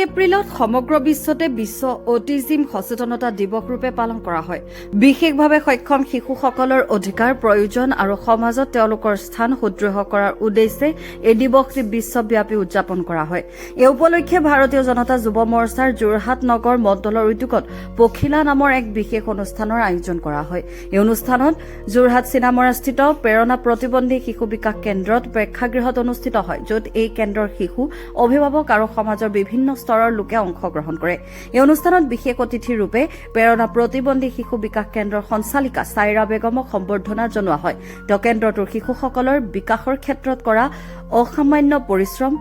এপ্ৰিলত সমগ্ৰ বিশ্বতে বিশ্ব অটিজিম সচেতনতা দিৱস ৰূপে পালন কৰা হয়। বিশেষভাৱে সক্ষম শিশুসকলৰ অধিকাৰ প্ৰয়োজন আৰু সমাজত তেওঁলোকৰ স্থান সুদৃঢ় কৰাৰ উদ্দেশ্যে এই দিৱসটি বিশ্বব্যাপী উদযাপন কৰা হয়। এই উপলক্ষে ভাৰতীয় জনতা যুৱ মৰ্চাৰ যোৰহাট নগৰ মণ্ডলৰ উদ্যোগত পখিলা নামৰ এক বিশেষ অনুষ্ঠানৰ আয়োজন কৰা হয়। এই অনুষ্ঠানত যোৰহাট চিনামৰাস্থিত প্ৰেৰণা প্ৰতিবন্ধী শিশু বিকাশ কেন্দ্ৰত প্ৰেক্ষাগৃহত অনুষ্ঠিত হয় য'ত এই কেন্দ্ৰৰ শিশু অভিভাৱক আৰু সমাজৰ বিভিন্ন স্তৰৰ লোকে অংশগ্ৰহণ কৰে। এই অনুষ্ঠানত বিশেষ অতিথিৰূপে প্ৰেৰণা প্ৰতিবন্ধী শিশু বিকাশ কেন্দ্ৰৰ সঞ্চালিকা চাইৰা বেগমক সম্বৰ্ধনা জনোৱা হয়। তেওঁ কেন্দ্ৰটোৰ শিশুসকলৰ বিকাশৰ ক্ষেত্ৰত কৰা অসামান্য পৰিশ্ৰম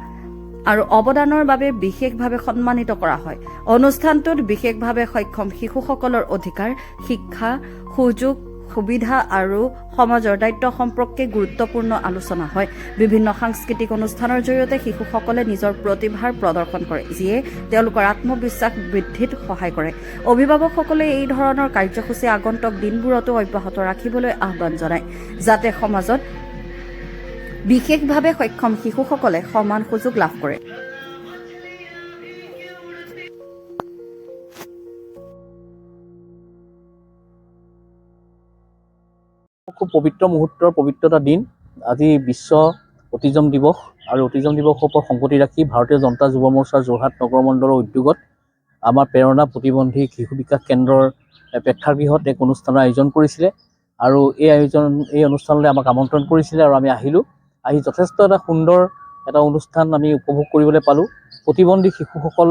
আৰু অৱদানৰ বাবে বিশেষভাৱে সন্মানিত কৰা হয়। অনুষ্ঠানটোত বিশেষভাৱে সক্ষম শিশুসকলৰ অধিকাৰ শিক্ষা সুযোগ সুবিধা আৰু সমাজৰ দায়িত্ব সম্পৰ্কে গুৰুত্বপূৰ্ণ আলোচনা হয়। বিভিন্ন সাংস্কৃতিক অনুষ্ঠানৰ জৰিয়তে শিশুসকলে নিজৰ প্ৰতিভাৰ প্ৰদৰ্শন কৰে যিয়ে তেওঁলোকৰ আত্মবিশ্বাস বৃদ্ধিত সহায় কৰে। অভিভাৱকসকলে এই ধৰণৰ কাৰ্যসূচী আগন্তুক দিনবোৰতো অব্যাহত ৰাখিবলৈ আহ্বান জনায় যাতে সমাজত বিশেষভাৱে সক্ষম শিশুসকলে সমান সুযোগ লাভ কৰে। খুব পবিত্ৰ মুহূৰ্তৰ পবিত্ৰ এটা দিন। আজি বিশ্ব অটিজম দিৱস আৰু অটিজম দিৱসৰ ওপৰত সংগতি ৰাখি ভাৰতীয় জনতা যুৱ মৰ্চাৰ যোৰহাট নগৰ মণ্ডলৰ উদ্যোগত আমাৰ প্ৰেৰণা প্ৰতিবন্ধী শিশু বিকাশ কেন্দ্ৰৰ প্ৰেক্ষাগৃহত এক অনুষ্ঠানৰ আয়োজন কৰিছিলে আৰু এই আয়োজন এই অনুষ্ঠানলৈ আমাক আমন্ত্ৰণ কৰিছিলে আৰু আমি আহিলোঁ। আহি যথেষ্ট এটা সুন্দৰ এটা অনুষ্ঠান আমি উপভোগ কৰিবলৈ পালোঁ। প্ৰতিবন্ধী শিশুসকল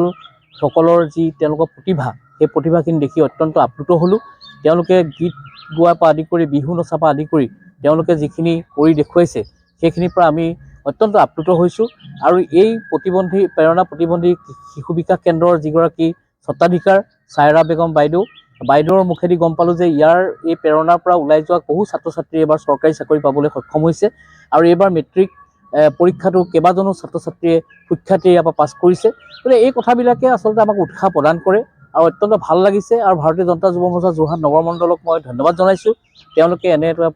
সকলৰ যি তেওঁলোকৰ প্ৰতিভা সেই প্ৰতিভাখিনি দেখি অত্যন্ত আপ্লুত হ'লোঁ। তেওঁলোকে গীত গোৱাৰ পৰা আদি কৰি, বিহু নচাৰ পৰা আদি কৰি তেওঁলোকে যিখিনি কৰি দেখুৱাইছে, সেইখিনিৰ পৰা আমি অত্যন্ত আপ্লুত হৈছোঁ। আৰু এই প্ৰতিবন্ধী, প্ৰেৰণা প্ৰতিবন্ধী শিশু বিকাশ কেন্দ্ৰৰ যিগৰাকী স্বত্বাধিকাৰ, চাইৰা বেগম বাইদেউ, বাইদেউৰ মুখেদি গম পালোঁ যে ইয়াৰ এই প্ৰেৰণাৰ পৰা ওলাই যোৱা বহু ছাত্ৰ ছাত্ৰীয়ে এইবাৰ চৰকাৰী চাকৰি পাবলৈ সক্ষম হৈছে। আৰু এইবাৰ মেট্ৰিক পৰীক্ষাটো কেইবাজনো ছাত্ৰ ছাত্ৰীয়ে সুখ্যাতিৰে ইয়াৰ পৰা পাছ কৰিছে। গতিকে এই কথাবিলাকে আচলতে আমাক উৎসাহ প্ৰদান কৰে। আৰু অত্যন্ত ভাল লাগিছে আৰু ভাৰতীয় জনতা যুৱ মৰ্চা যোৰহাট নগৰ মণ্ডলক মই ধন্যবাদ জনাইছোঁ। তেওঁলোকে এনে এটা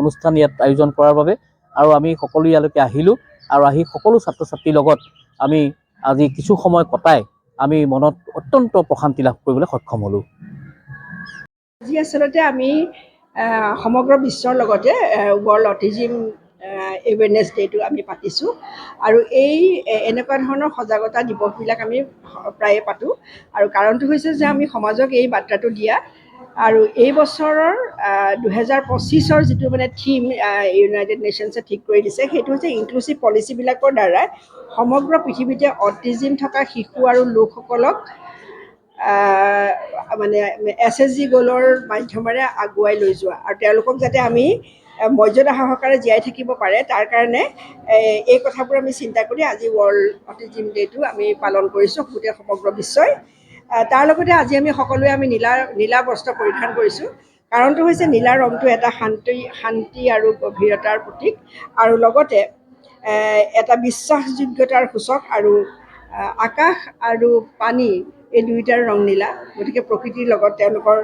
অনুষ্ঠান ইয়াত আয়োজন কৰাৰ বাবে আৰু আমি সকলো ইয়ালৈকে আহিলোঁ আৰু আহি সকলো ছাত্ৰ ছাত্ৰীৰ লগত আমি আজি কিছু সময় কটাই আমি মনত অত্যন্ত প্ৰশান্তি লাভ কৰিবলৈ সক্ষম হ'লোঁ। আজি আচলতে আমি সমগ্ৰ বিশ্বৰ লগতে ৱৰ্ল্ড অটিজিম এৱেৰনেছ ডে'টো আমি পাতিছোঁ। আৰু এই এনেকুৱা ধৰণৰ সজাগতা দিৱসবিলাক আমি প্ৰায়ে পাতোঁ। আৰু কাৰণটো হৈছে যে আমি সমাজক এই বাৰ্তাটো দিয়া। আৰু এই বছৰৰ দুহেজাৰ পঁচিছৰ যিটো মানে থিম ইউনাইটেড নেশ্যনছে ঠিক কৰি দিছে সেইটো হৈছে ইনক্লুচিভ পলিচিবিলাকৰ দ্বাৰা সমগ্ৰ পৃথিৱীতে অটিজিম থকা শিশু আৰু লোকসকলক মানে এছ এছ জি গ'লৰ মাধ্যমেৰে আগুৱাই লৈ যোৱা। আৰু তেওঁলোকক যাতে আমি মৰ্যাদা সহকাৰে জীয়াই থাকিব পাৰে। তাৰ কাৰণে এই কথাবোৰ আমি চিন্তা কৰি আজি ৱৰ্ল্ড অটিজিম ডে'টো আমি পালন কৰিছোঁ গোটেই সমগ্ৰ বিশ্বই। তাৰ লগতে আজি আমি সকলোৱে আমি নীলা নীলা বস্ত্ৰ পৰিধান কৰিছোঁ। কাৰণটো হৈছে নীলা ৰংটো এটা শান্তি শান্তি আৰু গভীৰতাৰ প্ৰতীক। আৰু লগতে এটা বিশ্বাসযোগ্যতাৰ সূচক আৰু আকাশ আৰু পানী এই দুয়োটাৰ ৰং নীলা। গতিকে প্ৰকৃতিৰ লগত তেওঁলোকৰ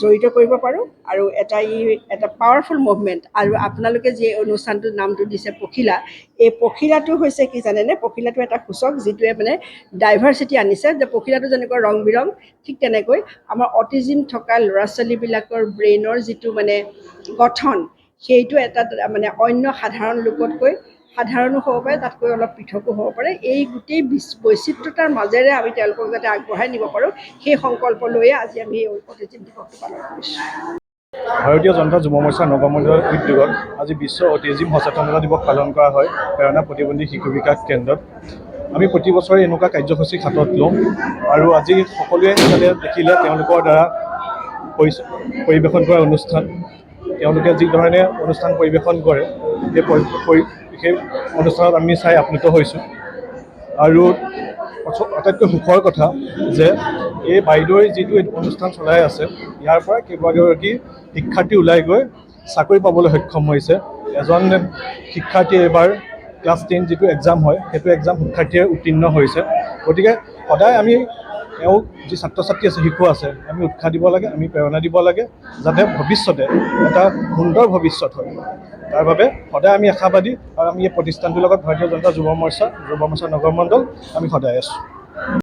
জড়িত কৰিব পাৰোঁ। আৰু এটা ই এটা পাৱাৰফুল মুভমেণ্ট আৰু আপোনালোকে যি অনুষ্ঠানটোৰ নামটো দিছে পখিলা এই পখিলাটো হৈছে কি জানেনে? পখিলাটো এটা সূচক যিটোৱে মানে ডাইভাৰ্চিটি আনিছে। যে পখিলাটো যেনেকৈ ৰং বিৰং ঠিক তেনেকৈ আমাৰ অটিজিম থকা ল'ৰা ছোৱালীবিলাকৰ ব্ৰেইনৰ যিটো মানে গঠন সেইটো এটা মানে অন্য সাধাৰণ লোকতকৈ সাধাৰণো হ'ব পাৰে তাতকৈ অলপ পৃথকো হ'ব পাৰে। এই গোটেই বিচ- বৈচিত্ৰতাৰ মাজেৰে আমি তেওঁলোকক যাতে আগবঢ়াই নিব পাৰোঁ সেই সংকল্প লৈয়ে আজি আমি এই অটিজিম দিৱসটো পালন কৰিছোঁ। ভাৰতীয় জনতা যুৱ মৰ্চা নগমণ্ডলৰ উদ্যোগত আজি বিশ্ব অটিজিম সচেতনতা দিৱস পালন কৰা হয় প্ৰেৰণা প্ৰতিবন্ধী শিশু বিকাশ কেন্দ্ৰত। আমি প্ৰতি বছৰে এনেকুৱা কাৰ্যসূচী হাতত লওঁ আৰু আজি সকলোৱে যাতে দেখিলে তেওঁলোকৰ দ্বাৰা পৰিৱেশন কৰা অনুষ্ঠান তেওঁলোকে যিধৰণে অনুষ্ঠান পৰিৱেশন কৰে সেই সেই অনুষ্ঠানত আমি চাই আপ্লুত হৈছোঁ। আৰু আটাইতকৈ সুখৰ কথা যে এই বাইদেৱে যিটো অনুষ্ঠান চলাই আছে, ইয়াৰ পৰা কেইবাগৰাকী শিক্ষাৰ্থী ওলাই গৈ চাকৰি পাবলৈ সক্ষম হৈছে। এজন শিক্ষাৰ্থীয়ে এইবাৰ ক্লাছ টেন যিটো এক্সাম হয়, সেইটো এক্সাম শিক্ষাৰ্থীয়ে উত্তীৰ্ণ হৈছে। গতিকে সদায় আমি এওঁক যি ছাত্ৰ ছাত্ৰী আছে, শিশু আছে, আমি উৎসাহ দিব লাগে, আমি প্ৰেৰণা দিব লাগে, যাতে ভৱিষ্যতে এটা সুন্দৰ ভৱিষ্যত হয়। তাৰ বাবে সদায় আমি আশাবাদী, আৰু আমি এই প্ৰতিষ্ঠানটোৰ লগত ভাৰতীয় জনতা যুৱ মৰ্চা যুৱ মৰ্চা নগৰ মণ্ডল, আমি সদায় আছোঁ।